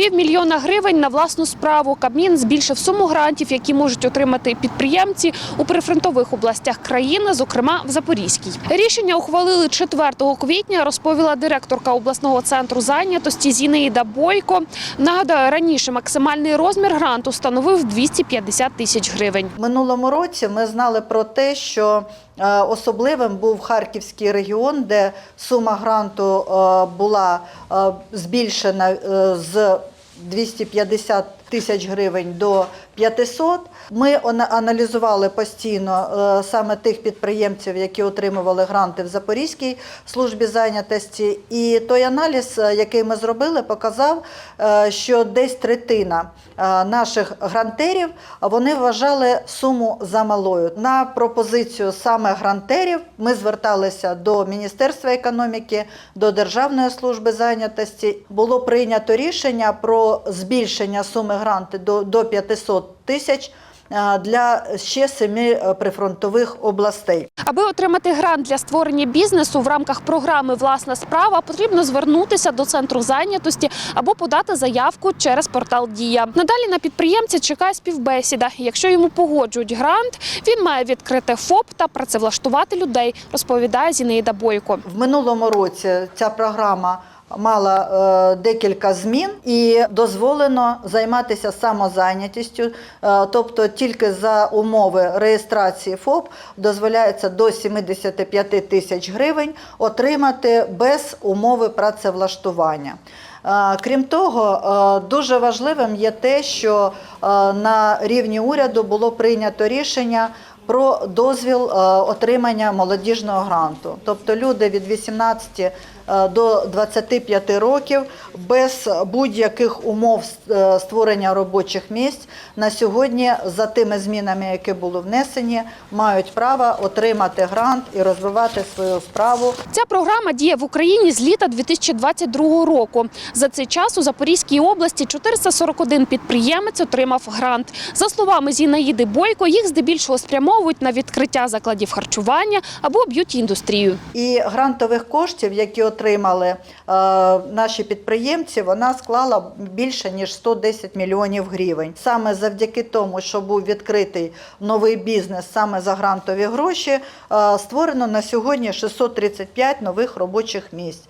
Півмільйона гривень на власну справу. Кабмін збільшив суму грантів, які можуть отримати підприємці у прифронтових областях країни, зокрема в Запорізькій. Рішення ухвалили 4 квітня, розповіла директорка обласного центру зайнятості Зінаїда Бойко. Нагадаю, раніше максимальний розмір гранту становив 250 тисяч гривень. Минулому році ми знали про те, що е, особливим був Харківський регіон, де сума гранту е, була е, збільшена з 250 тисяч гривень до 500. Ми аналізували постійно е, саме тих підприємців, які отримували гранти в Запорізькій службі зайнятості. І той аналіз, е, який ми зробили, показав, е, що десь третина наших грантерів вони вважали суму замалою. На пропозицію саме грантерів ми зверталися до Міністерства економіки, до Державної служби зайнятості. Було прийнято рішення про збільшення суми гранти до, до 500 тисяч е, для ще семи е, прифронтових областей. Аби отримати грант для створення бізнесу в рамках програми Власна справа потрібно звернутися до центру зайнятості або подати заявку через портал Дія. Надалі на підприємця чекає співбесіда. Якщо йому погоджують грант, він має відкрити ФОП та працевлаштувати людей, розповідає Зінаїда Бойко. В минулому році ця програма мала е, декілька змін і дозволено займатися самозайнятістю, е, тобто тільки за умови реєстрації ФОП дозволяється до 75 тисяч гривень отримати без умови працевлаштування. Е, Крім того, дуже важливим є те, що на рівні уряду було прийнято рішення про дозвіл е, отримання молодіжного гранту. Тобто люди від 18 е, до 25 років без будь-яких умов е, створення робочих місць на сьогодні за тими змінами, які були внесені, мають право отримати грант і розвивати свою справу Ця програма діє в Україні з літа 2022 року. За цей час у Запорізькій області 441 підприємець отримав грант. За словами Зінаїди Бойко, їх здебільшого спрямовують на відкриття закладів харчування або б'юті-індустрію. І грантових коштів, які отримали е, наші підприємці, вона склала більше ніж 110 мільйонів гривень. Саме завдяки тому, що був відкритий новий бізнес саме за грантові гроші, е, створено на сьогодні 635 нових робочих місць.